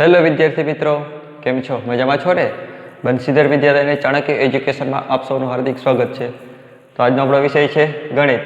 Hello વિદ્યાર્થી મિત્રો. કેમ છો? મજામાં છો ને? બંસીધર વિદ્યાલયને ચાણક્ય એજ્યુકેશનમાં આપ સૌનું હાર્દિક સ્વાગત છે. તો આજનો આપણો વિષય છે ગણિત.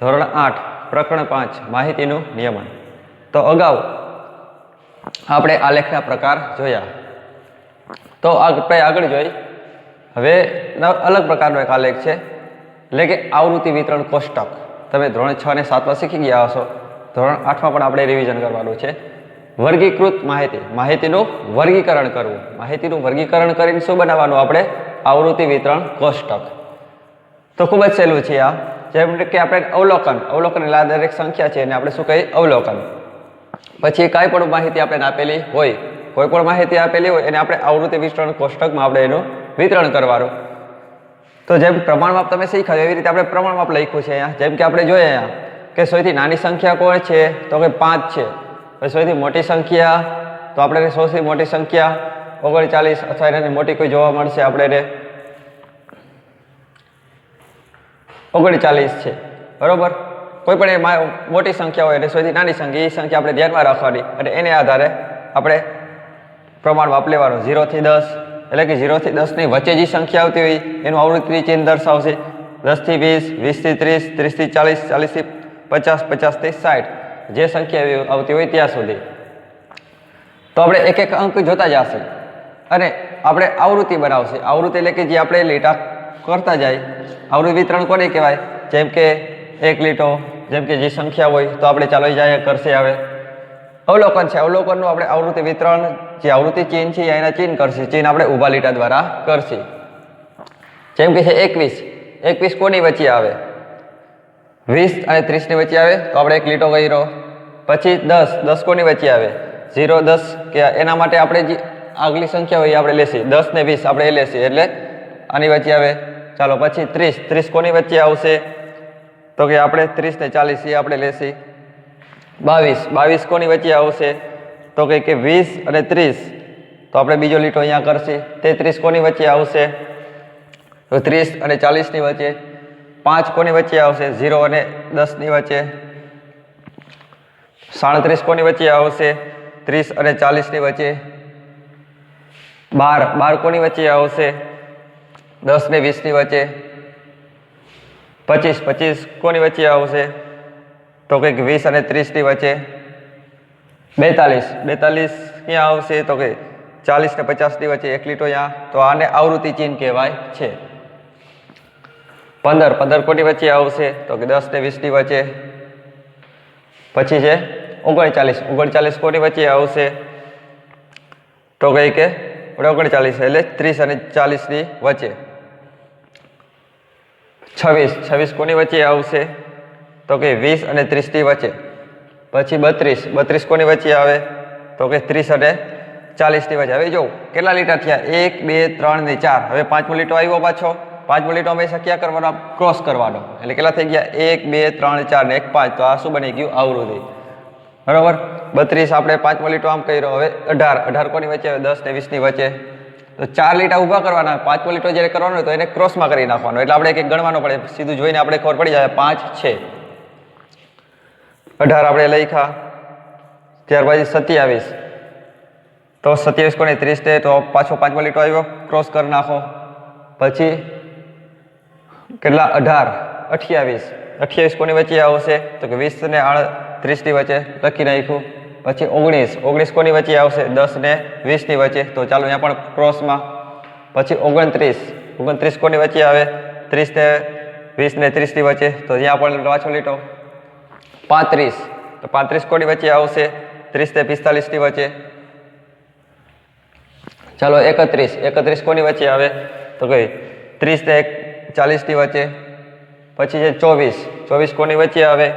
ધોરણ આઠ, પ્રકરણ પાંચ, માહિતીનું નિયમન. તો અગાઉ આપણે આલેખના પ્રકાર જોયા. તો આપણે આગળ જોઈ. હવે અલગ પ્રકારનો એક આલેખ છે. એટલે કે આવૃત્તિ વિતરણ કોષ્ટક. તમે ધોરણ છ અને સાતમાં શીખી ગયા હશો. ધોરણ આઠમાં પણ આપણે રિવિઝન કરવાનું છે. વર્ગીકૃત માહિતી. માહિતીનું વર્ગીકરણ કરવું. માહિતીનું વર્ગીકરણ કરીને શું બનાવવાનું આપણે? આવૃત્તિ વિતરણ કોષ્ટક. તો ખૂબ જ સહેલું છે આ. જેમ કે આપણે અવલોકન. અવલોકન એટલે આ દરેક સંખ્યા છે એને આપણે શું કહીએ? અવલોકન. પછી કાંઈ પણ માહિતી આપણે આપેલી હોય, કોઈ પણ માહિતી આપેલી હોય, એને આપણે આવૃત્તિ વિતરણ કોષ્ટકમાં આપણે એનું વિતરણ કરવાનું. તો જેમ પ્રમાણમાપ તમે શીખ્યા, એવી રીતે આપણે પ્રમાણમાપ લખ્યું છે અહીંયા. જેમ કે આપણે જોઈએ અહીંયા કે સૌથી નાની સંખ્યા કોણ છે? તો કે પાંચ છે. પછી સૌથી મોટી સંખ્યા, તો આપણે સૌથી મોટી સંખ્યા, ઓગણચાલીસ અથવા એનાથી મોટી કોઈ જોવા મળશે આપણે એને? ઓગણચાલીસ છે. બરાબર? કોઈ પણ એમાં મોટી સંખ્યા હોય એટલે સૌથી નાની સંખ્યા, એ સંખ્યા આપણે ધ્યાનમાં રાખવાની. અને એને આધારે આપણે પ્રમાણ માપ લેવાનું. ઝીરોથી દસ, એટલે કે ઝીરોથી દસની વચ્ચે જે સંખ્યા આવતી હોય, એનું આવૃત્તિ ચિહ્ન દર્શાવશે. દસથી વીસ વીસથી ત્રીસ ત્રીસથી ચાલીસ ચાલીસથી પચાસ પચાસથી સાઠ જે સંખ્યા આવતી હોય ત્યાં સુધી. તો આપણે એક એક અંક જોતા જશે. અને આપણે આવૃત્તિ બનાવશે. આવૃત્તિ એટલે કે જે આપણે લીટા કરતા જાય. આવૃત્તિ વિતરણ કોને કહેવાય? જેમ કે એક લીટો, જેમ કે જે સંખ્યા હોય, તો આપણે ચાલો જાય કરશે આવે અવલોકન છે. અવલોકનનું આપણે આવૃત્તિ વિતરણ, જે આવૃત્તિ ચિહ્ન છે એના ચિહ્ન કરશે. ચિહ્ન આપણે ઊભા લીટા દ્વારા કરશે. જેમ કે છે એકવીસ. એકવીસ કોની વચ્ચે આવે? વીસ અને ત્રીસની વચ્ચે આવે? તો આપણે એક લીટો કર્યો પછી દસ દસ કોની વચ્ચે આવે? ઝીરો, દસ, કે એના માટે આપણે જે આગલી સંખ્યા હોય એ આપણે લેશી. દસ ને વીસ આપણે એ લેશી, એટલે આની વચ્ચે આવે? ચાલો, પછી ત્રીસ. ત્રીસ કોની વચ્ચે આવશે? તો કે આપણે ત્રીસ ને ચાલીસ એ આપણે લેશી. બાવીસ. બાવીસ કોની વચ્ચે આવશે? તો કે વીસ અને ત્રીસ. તો આપણે બીજો લીટો અહીંયા કરશે. તેત્રીસ કોની વચ્ચે આવશે? તો ત્રીસ અને ચાલીસની વચ્ચે. પાંચ કોની વચ્ચે આવશે? ઝીરો અને દસની વચ્ચે. સાડત્રીસ કોની વચ્ચે આવશે? ત્રીસ અને ચાલીસની વચ્ચે? બાર. બાર કોની વચ્ચે આવશે? દસ ને વીસની વચ્ચે? પચીસ. પચીસ કોની વચ્ચે આવશે? તો કંઈક વીસ અને ત્રીસની વચ્ચે. બેતાલીસ. બેતાલીસ ક્યાં આવશે? તો કે ચાલીસ ને પચાસની વચ્ચે. એક લીટો અહીંયા તો આને આવૃત્તિ ચિહ્ન કહેવાય છે. પંદર. પંદર કોની વચ્ચે આવશે? તો કે દસ ને વીસની વચ્ચે. પછી છે ઓગણચાલીસ ઓગણચાલીસ કોની વચ્ચે આવશે. તો કઈ કે? ઓગણચાલીસ એટલે ત્રીસ અને ચાલીસની વચ્ચે. છવ્વીસ છવ્વીસ કોની વચ્ચે આવશે. તો કે વીસ અને ત્રીસની વચ્ચે. પછી બત્રીસ બત્રીસ કોની વચ્ચે આવે. તો કે ત્રીસ અને ચાલીસની વચ્ચે. હવે જો, કેટલા લીટર થયા? એક, બે, ત્રણ ને ચાર. હવે પાંચમો લીટો આવ્યો પાછો. પાંચમો લીટો હંમેશા ક્યાં કરવાનો, ક્રોસ કરવાનો. એટલે કેટલા થઈ ગયા? એક, બે, ત્રણ, ચાર ને એક, પાંચ. તો આ શું બની ગયું? આવૃત્તિ બરાબર? બત્રીસ આપણે પાંચમો લીટો આમ કર્યો. હવે અઢાર. અઢાર કોની વચ્ચે? દસ ને વીસની વચ્ચે. તો ચાર લીટા ઊભા કરવાના. પાંચમો લીટો જ્યારે કરવાનો હોય તો એને ક્રોસમાં કરી નાખવાનો. એટલે આપણે એક એક ગણવાનો પડે. સીધું જોઈને આપણે ખબર પડી જાય. પાંચ છે. અઢાર આપણે લખ્યા. ત્યારબાદ સત્યાવીસ. તો સત્યાવીસ કોને? ત્રીસ છે. તો પાછો પાંચમો લીટો આવ્યો. ક્રોસ કરી નાખો. પછી કેટલા? અઢાર. અઠ્યાવીસ. અઠ્યાવીસ કોની વચ્ચે આવશે? તો કે વીસ ને ત્રીસની વચ્ચે લખી નાખ્યું. પછી ઓગણીસ. ઓગણીસ કોની વચ્ચે આવશે? દસ ને વીસની વચ્ચે. તો ચાલો અહીંયા પણ ક્રોસમાં પછી ઓગણત્રીસ. ઓગણત્રીસ કોની વચ્ચે આવે? ત્રીસ ને વીસ ને ત્રીસની વચ્ચે. તો અહીંયા પણ પાછો લીટો. પાંત્રીસ. તો પાંત્રીસ કોની વચ્ચે આવશે? ત્રીસ ને પિસ્તાલીસની વચ્ચે. ચાલો એકત્રીસ. એકત્રીસ કોની વચ્ચે આવે? તો કઈ? ત્રીસ ને ચાલીસની વચ્ચે. પછી છે ચોવીસ. ચોવીસ કોની વચ્ચે આવે?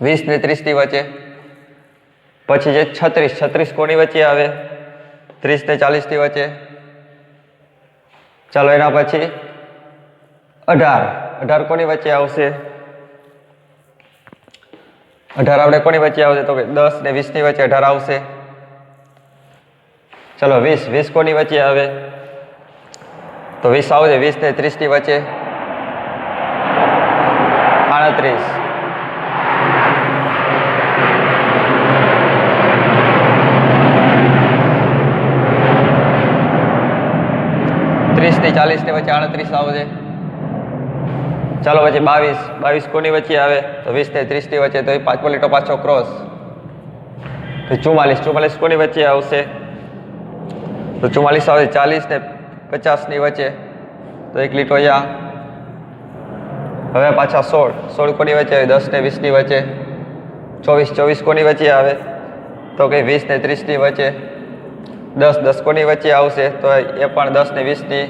વીસ ને ત્રીસની વચ્ચે. પછી છે છત્રીસ છત્રીસ કોની વચ્ચે આવે? ત્રીસ ને ચાલીસની વચ્ચે. ચાલો એના પછી અઢાર. અઢાર કોની વચ્ચે આવશે? અઢાર આપણે કોની વચ્ચે આવશે? તો કે દસ ને વીસની વચ્ચે અઢાર આવશે. ચલો વીસ વીસ કોની વચ્ચે આવે? તો વીસ આવશે વીસ ને ત્રીસની વચ્ચે. આડત્રીસ. ચાલીસ ને વચ્ચે આડત્રીસ આવશે ચાલો પછી બાવીસ બાવીસ કોની વચ્ચે આવે? તો વીસ ને ત્રીસની વચ્ચે, તો એ પાંચ લીટો પાછો ક્રોસ ચુમ્માલીસ ચુમ્માલીસ કોની વચ્ચે આવશે? તો ચુમ્માલીસ આવે ચાલીસ ને પચાસની વચ્ચે. તો એક લીટો અહીંયા. હવે પાછા સોળ સોળ કોની વચ્ચે આવે? દસ ને વીસની વચ્ચે. ચોવીસ ચોવીસ કોની વચ્ચે આવે? તો કે વીસ ને ત્રીસની વચ્ચે. દસ દસ કોની વચ્ચે આવશે, તો એ પણ દસ ને વીસની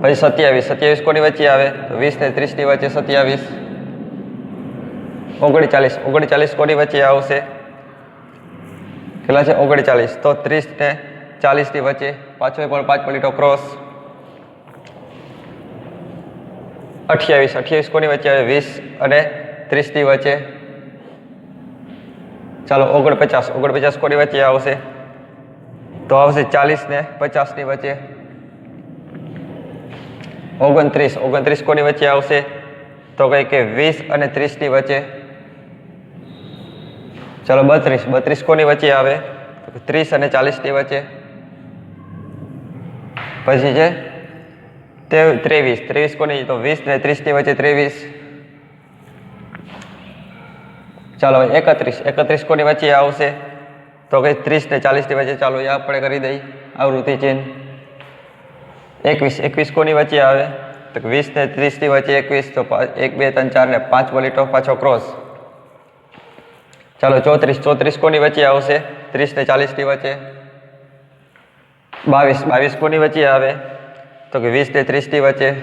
પછી સત્યાવીસ સત્યાવીસ કોની વચ્ચે આવે? તો વીસ ને ત્રીસની વચ્ચે સત્યાવીસ. ઓગણચાલીસ ઓગણચાલીસ કોની વચ્ચે આવશે? કેટલા છે? ઓગણચાલીસ. તો ત્રીસ ને ચાલીસની વચ્ચે પાછો પણ પાંચ મિનિટો ક્રોસ. અઠ્યાવીસ અઠ્યાવીસ કોની વચ્ચે આવે? વીસ અને ત્રીસની વચ્ચે. ચાલો, ઓગણપચાસ ઓગણપચાસ કોની વચ્ચે આવશે? તો આવશે ચાલીસ ને પચાસની વચ્ચે. ઓગણત્રીસ ઓગણત્રીસ કોની વચ્ચે આવશે? તો કંઈ કે વીસ અને ત્રીસની વચ્ચે. ચાલો બત્રીસ બત્રીસ કોની વચ્ચે આવે? તો ત્રીસ અને ચાલીસની વચ્ચે. પછી છે તે ત્રેવીસ ત્રેવીસ કોની, તો વીસ ને ત્રીસની વચ્ચે ત્રેવીસ. ચાલો એકત્રીસ એકત્રીસ કોની વચ્ચે આવશે? તો કંઈ ત્રીસ ને ચાલીસની વચ્ચે ચાલો એ આપણે કરી દઈ. આવૃત્તિ ચિહ્ન. એકવીસ એકવીસ કોની વચ્ચે આવે? તો વીસ ને ત્રીસની વચ્ચે એકવીસ, તો એક, બે, ત્રણ, ચાર ને પાંચ બોલીટો પાછો ક્રોસ. ચાલો ચોત્રીસ ચોત્રીસ કોની વચ્ચે આવશે? ત્રીસ ને ચાલીસની વચ્ચે. બાવીસ બાવીસ કોની વચ્ચે આવે? તો કે વીસ ને ત્રીસની વચ્ચે.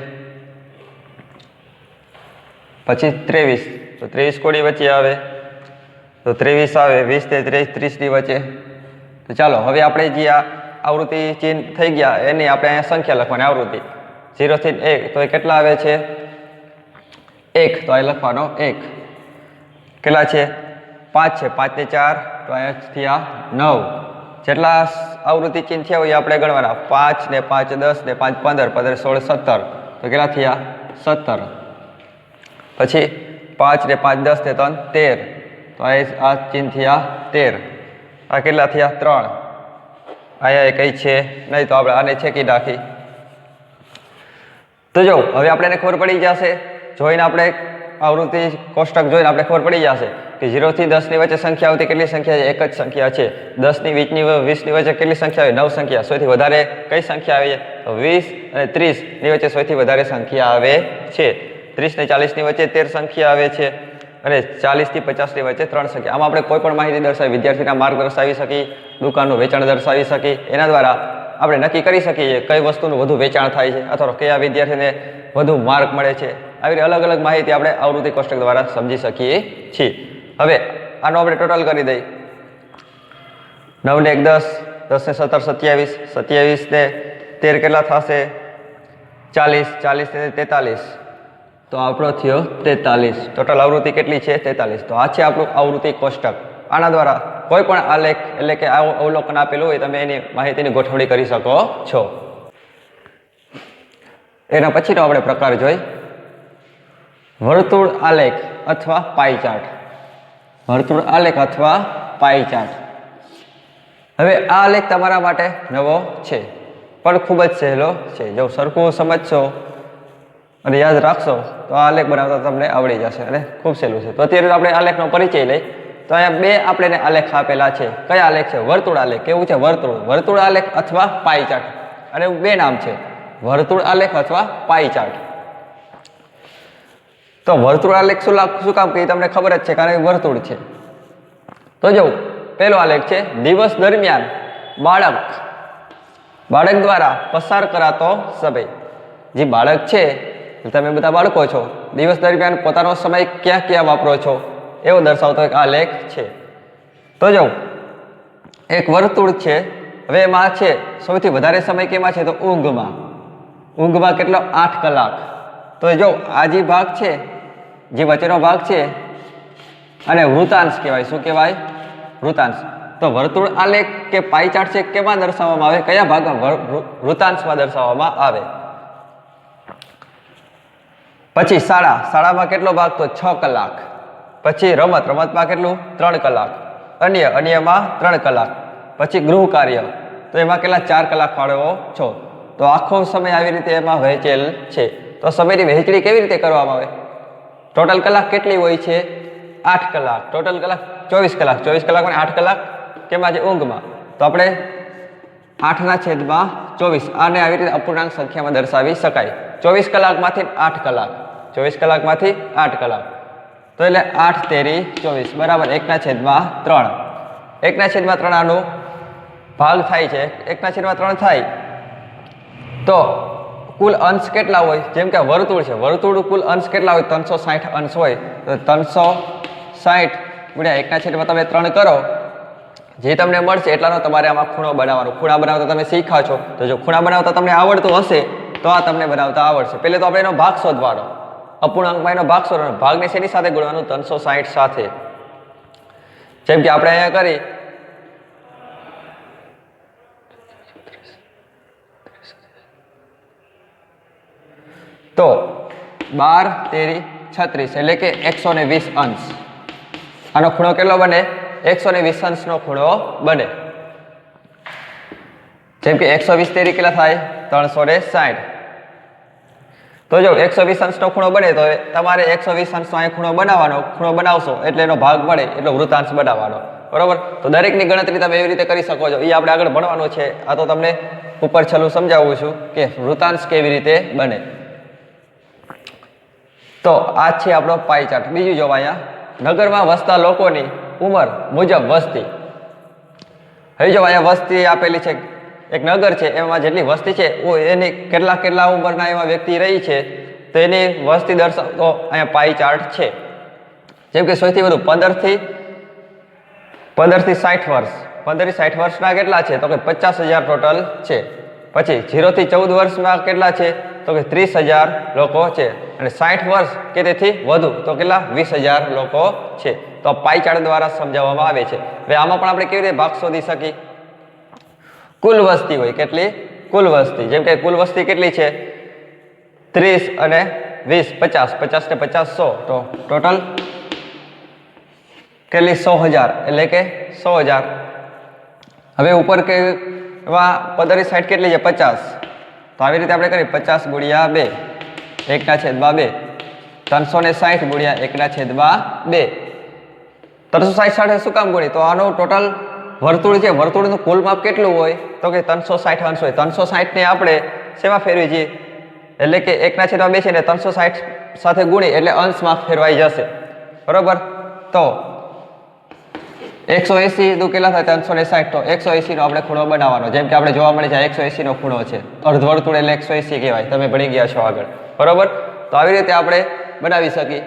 પછી ત્રેવીસ, તો ત્રેવીસ કોની વચ્ચે આવે? તો ત્રેવીસ આવે, વીસ તે ત્રીસ ત્રીસની વચ્ચે. તો ચાલો, હવે આપણે જે આ આવૃત્તિ ચિહ્ન થઈ ગયા, એની આપણે અહીંયા સંખ્યા લખવાની આવૃત્તિ. ઝીરોથી એક, તો એ કેટલા આવે છે? એક, તો અહીં લખવાનો એક. કેટલા છે? પાંચ છે, પાંચ ને ચાર, તો અહીંયા થયા નવ. જેટલા આવૃત્તિ ચિહ્ન થયા હોય આપણે ગણવાના. પાંચ ને પાંચ દસ ને પાંચ પંદર પંદર, સોળ, સત્તર. તો કેટલા થયા? સત્તર. પછી પાંચ ને પાંચ દસ ને ત્રણ, તેર. તો આ આ ચિહ્ન થયા તેર. આ કેટલા થયા? ત્રણ. અહીંયા એ કંઈ છે? નહીં તો આપણે આને છેકી નાખી. તો જો, હવે આપણે એને ખબર પડી જશે. જોઈને આપણે આવૃત્તિ કોષ્ટક જોઈને આપણે ખબર પડી જશે કે ઝીરોથી દસની વચ્ચે સંખ્યા આવતી કેટલી સંખ્યા છે? એક જ સંખ્યા છે. દસની વીસની વીસની વચ્ચે કેટલી સંખ્યા આવે નવ સંખ્યા. સૌથી વધારે કઈ સંખ્યા આવે? છે વીસ અને ત્રીસની વચ્ચે સૌથી વધારે સંખ્યા આવે છે. ત્રીસ ને ચાલીસની વચ્ચે તેર સંખ્યા આવે છે. અને ચાલીસથી પચાસની વચ્ચે ત્રણ સંખ્યા. આમાં આપણે કોઈ પણ માહિતી દર્શાવી, વિદ્યાર્થીના માર્ગ દર્શાવી શકીએ, દુકાનનું વેચાણ દર્શાવી શકીએ. એના દ્વારા આપણે નક્કી કરી શકીએ કઈ વસ્તુનું વધુ વેચાણ થાય છે અથવા કયા વિદ્યાર્થીને વધુ માર્ક મળે છે. આવી રીતે અલગ અલગ માહિતી આપણે આવૃત્તિ કોષ્ટક દ્વારા સમજી શકીએ છીએ. હવે આનો આપણે ટોટલ કરી દઈએ. નવને એક દસ દસ ને સત્તર, સત્યાવીસ. સત્યાવીસ ને તેર કેટલા થશે? ચાલીસ. ચાલીસ ને તેતાલીસ. તો આપણો થયો તેતાલીસ. ટોટલ આવૃત્તિ કેટલી છે? તેતાલીસ. તો આ છે આપણું આવૃત્તિ કોષ્ટક. આના દ્વારા કોઈ પણ આલેખ એટલે કે અવલોકન આપેલું હોય તમે એની માહિતીની ગોઠવણી કરી શકો છો. એના પછીનો આપણે પ્રકાર જોઈ. વર્તુળ આલેખ અથવા પાઈ વર્તુળ આલેખ અથવા પાઈ હવે આ આલેખ તમારા માટે નવો છે. પણ ખૂબ જ સહેલો છે. જો સરખું સમજશો અને યાદ રાખશો તો આ આલેખ બનાવતા તમને આવડી જશે અને ખૂબ સહેલું છે. તો અત્યારે આપણે આલેખનો પરિચય લઈ. તો અહીંયા બે આપણે આલેખ આપેલા છે. કયા આલેખ છે? વર્તુળ આલેખ. કેવું છે? વર્તુળ. વર્તુળ આલેખ અથવા પાઈ ચાર્ટ અને બે નામ છે. વર્તુળ આલેખ અથવા પાઈ તો વર્તુળ આલેખ શું શું કામ કે તમને ખબર જ છે કારણ કે વર્તુળ છે. તો જો પહેલો આલેખ છે. દિવસ દરમિયાન બાળક બાળક દ્વારા પસાર કરાતો સમય. જે બાળક છે તમે બધા બાળકો છો. દિવસ દરમિયાન પોતાનો સમય ક્યાં ક્યાં વાપરો છો એવો દર્શાવતો એક લેખ છે. તો જો, એક વર્તુળ છે. હવે એમાં છે, સૌથી વધારે સમય કેમાં છે તો ઊંઘમાં. ઊંઘમાં કેટલો? આઠ કલાક. તો જો, આ જે ભાગ છે, જે વચ્ચેનો ભાગ છે, અને વૃતાંશ કહેવાય. શું કહેવાય? વૃતાંશ. તો વર્તુળ આલેખ કે પાઈ છે, કેમાં દર્શાવવામાં આવે? કયા ભાગમાં? વૃતાંશમાં દર્શાવવામાં આવે? પછી શાળા. શાળામાં કેટલો ભાગ? તો છ કલાક. પછી રમત. રમતમાં કેટલું? ત્રણ કલાક. અન્ય, અન્યમાં ત્રણ કલાક. પછી ગૃહ કાર્ય. તો એમાં કેટલા? ચાર કલાક ફાળવો છો. તો આખો સમય આવી રીતે એમાં વહેંચેલ છે. તો સમયની વહેંચણી કેવી રીતે કરવામાં આવે? ટોટલ કલાક કેટલી હોય છે? આઠ કલાક. ટોટલ કલાક ચોવીસ કલાક. ચોવીસ કલાકમાં આઠ કલાક કેમાં છે? ઊંઘમાં. તો આપણે આઠના છેદમાં ચોવીસ. આને આવી રીતે અપૂર્ણાંક સંખ્યામાં દર્શાવી શકાય. ચોવીસ કલાકમાંથી આઠ કલાક. ચોવીસ કલાકમાંથી આઠ કલાક. તો એટલે આઠ તેરી ચોવીસ. બરાબર. એકના છેદમાં ત્રણ. એકના છેદમાં ત્રણ આનું ભાગ થાય છે. એકના છેદમાં ત્રણ થાય. તો કુલ અંશ કેટલા હોય? જેમ કે વર્તુળ છે. વર્તુળ કુલ અંશ કેટલા હોય? ત્રણસો સાઠ અંશ હોય. તો ત્રણસો સાઠ ગુણ્યા એકના છેદમાં તમે ત્રણ કરો. જે તમને મળશે એટલાનો તમારે આમાં ખૂણો બનાવવાનો. ખૂણા બનાવતા તમે શીખા છો. તો જો ખૂણા બનાવતા તમને આવડતું હશે, તો આ તમને બનાવતા આવડશે. પહેલે તો આપણે એનો ભાગ શોધવાનો. અપૂર્ણાંકમાં એનો ભાગ શોધવાનો. ભાગને શેની સાથે ગુણવાનું? ત્રણસો સાહીઠ સાથે. જેમ કે આપણે અહીંયા કરી. તો બાર, તેરી, છત્રીસ, એટલે કે એકસો ને વીસ અંશ. આનો ખૂણો કેટલો બને? એકસો ને વીસ અંશનો ખૂણો બને. જેમ કે એકસો વીસ તેરી કેટલા થાય? ત્રણસો ને સાઠ તો જો એકસો વીસ અંશનો ખૂણો બને, તો તમારે એકસો વીસ અંશનો અહીં ખૂણો બનાવવાનો, ખૂણો બનાવશો એટલે એનો ભાગ મળે, એટલો વૃતાંશ બનાવવાનો. બરાબર? તો દરેકની ગણતરી તમે એવી રીતે કરી શકો છો. એ આપણે આગળ ભણવાનું છે. આ તો તમને ઉપર છેલ્લું સમજાવું છું કે વૃતાંશ કેવી રીતે બને. તો આ છે આપણો પાઈ ચાર્ટ. બીજું જોવા અહીંયા. નગરમાં વસતા લોકોની ઉંમર મુજબ વસ્તી. હવે જો અહીંયા વસ્તી આપેલી છે, એક નગર છે, એમાં જેટલી વસ્તી છે એની કેટલા કેટલા ઉંમરના એમાં વ્યક્તિ રહી છે, તો એની વસ્તી દર્શાવતો અહીંયા પાઈ ચાર્ટ છે. જેમ કે સૌથી વધુ પંદરથી પંદરથી સાઠ વર્ષ. પંદરથી સાઠ વર્ષના કેટલા છે? તો કે પચાસ હજાર ટોટલ છે. પછી ઝીરોથી ચૌદ વર્ષમાં કેટલા છે? તો કે ત્રીસ હજાર લોકો છે. અને સાઠ વર્ષ કે તેથી વધુ, તો કેટલા? વીસ હજાર લોકો છે. તો પાઈ ચાર્ટ દ્વારા સમજાવવામાં આવે છે. હવે આમાં પણ આપણે કેવી રીતે ભાગ શોધી શકીએ? કુલ વસ્તી હોય કેટલી? કુલ વસ્તી. જેમ કે કુલ વસ્તી કેટલી છે? ત્રીસ અને વીસ. પચાસ. પચાસ ને પચાસ સો. તો ટોટલ કેટલી? સો હજાર. એટલે કે સો હજાર. હવે ઉપર કે એવા પંદરની સાઈડ કેટલી છે? પચાસ. તો આવી રીતે આપણે કરીએ. પચાસ ગુણ્યા બે. એકના છેદમાં બે. ત્રણસો ને સાઠ ગુણ્યા એકના છેદમાં બે. ત્રણસો સાઠ સાથે શું કામ ગુણી તો આનો ટોટલ વર્તુળ છે, વર્તુળનું કુલ માપ કેટલું હોય? તો કે ત્રણસો સાઠ અંશ હોય. ત્રણસો સાઠને આપણે શેમાં ફેરવી છીએ? એટલે કે એકના છેદમાં બે છે ને ત્રણસો સાઠ સાથે ગુણી એટલે અંશમાં ફેરવાઈ જશે. બરોબર? તો એકસો એસી દુ કેટલા થાય? ત્રણસો ને સાઠ તો એકસો એસીનો આપણે ખૂણો બનાવવાનો. જેમ કે આપણે જોવા મળે છે એકસો એસીનો ખૂણો છે. અર્ધવર્તુળ એટલે એકસો એસી કહેવાય. તમે ભણી ગયા છો આગળ. બરોબર? તો આવી રીતે આપણે બનાવી શકીએ.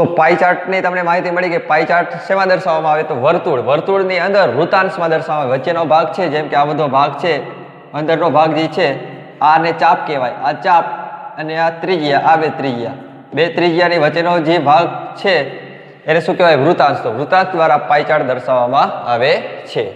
તો પાઈ ચાર્ટની તમને માહિતી મળી કે પાઈ ચાર્ટ શેમાં દર્શાવવામાં આવે? તો વર્તુળ. વર્તુળની અંદર વૃતાંશમાં દર્શાવવામાં આવે. વચ્ચેનો ભાગ છે, જેમ કે આ બધો ભાગ છે, અંદરનો ભાગ જે છે આને ચાપ કહેવાય. આ ચાપ અને આ ત્રિજ્યા, આ બે ત્રિજ્યા. બે ત્રિજ્યાની વચ્ચેનો જે ભાગ છે, એને શું કહેવાય? વૃતાંશ. તો વૃતાંશ દ્વારા પાઈ ચાર્ટ દર્શાવવામાં આવે છે.